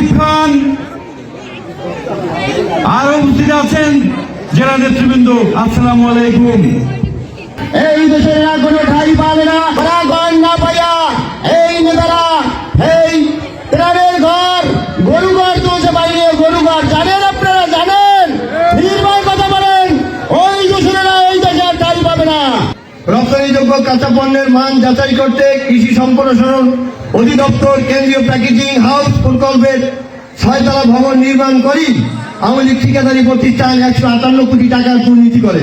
রাকিব খান। আরও উপস্থিত আছেন জেলা নেতৃবৃন্দ। আসসালামু আলাইকুম। এই দেশে রপ্তানিযোগ্য কাঁচা পণ্যের মান যাচাই করতে কৃষি সম্প্রসারণ অধিদপ্তর কেন্দ্রীয় প্যাকেজিং হাউস প্রকল্পের ছয়তলা ভবন নির্মাণ করি। আওয়ামী লীগ ঠিকাদারি প্রতিষ্ঠান একশো আটান্ন কোটি টাকার দুর্নীতি করে।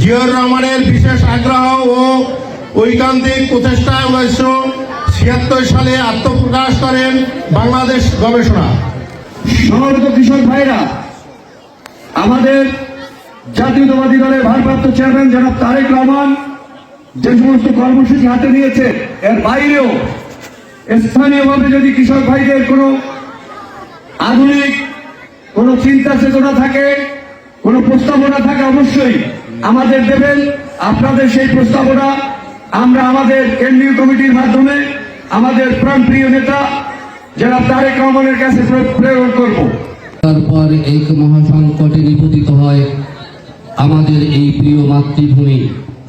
জিয়র রহমানের বিশেষ আগ্রহ ও ঐকান্তিক প্রচেষ্টায় উনিশশো ছিয়াত্তর সালে আত্মপ্রকাশ করেন বাংলাদেশ গবেষণা। সমবেত কৃষক ভাইরা আমাদের জাতীয়তাবাদী দলের ভারপ্রাপ্ত চেয়ারম্যান জনাব তারেক রহমান যে সমস্ত কর্মসূচি হাতে নিয়েছে, এর বাইরেও স্থানীয়ভাবে যদি কৃষক ভাইদের কোনো আধুনিক কোনো চিন্তা চেতনা থাকে, কোনো প্রস্তাবনা থাকে, অবশ্যই আমাদের দেবেন। আপনাদের সেই প্রস্তাবনা আমরা আমাদের কেন্দ্রীয় কমিটির মাধ্যমে আমাদের প্রাণপ্রিয় নেতা জনাব তারেক রহমানের কাছে প্রে- প্রেরণ করব। তারপর এক মহাসংকটে নিপতিত হয় আমাদের এই প্রিয় মাতৃভূমি,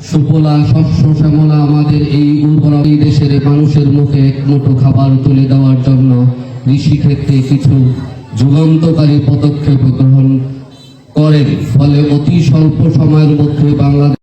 সুফলা, শস্য শ্যামলা আমাদের এই উর্বর দেশের মানুষের মুখে এক মুঠো খাবার তুলে দেওয়ার জন্য কৃষিক্ষেত্রে কিছু যুগান্তকারী পদক্ষেপ গ্রহণ করেন। ফলে অতি স্বল্প সময়ের মধ্যে বাংলাদেশ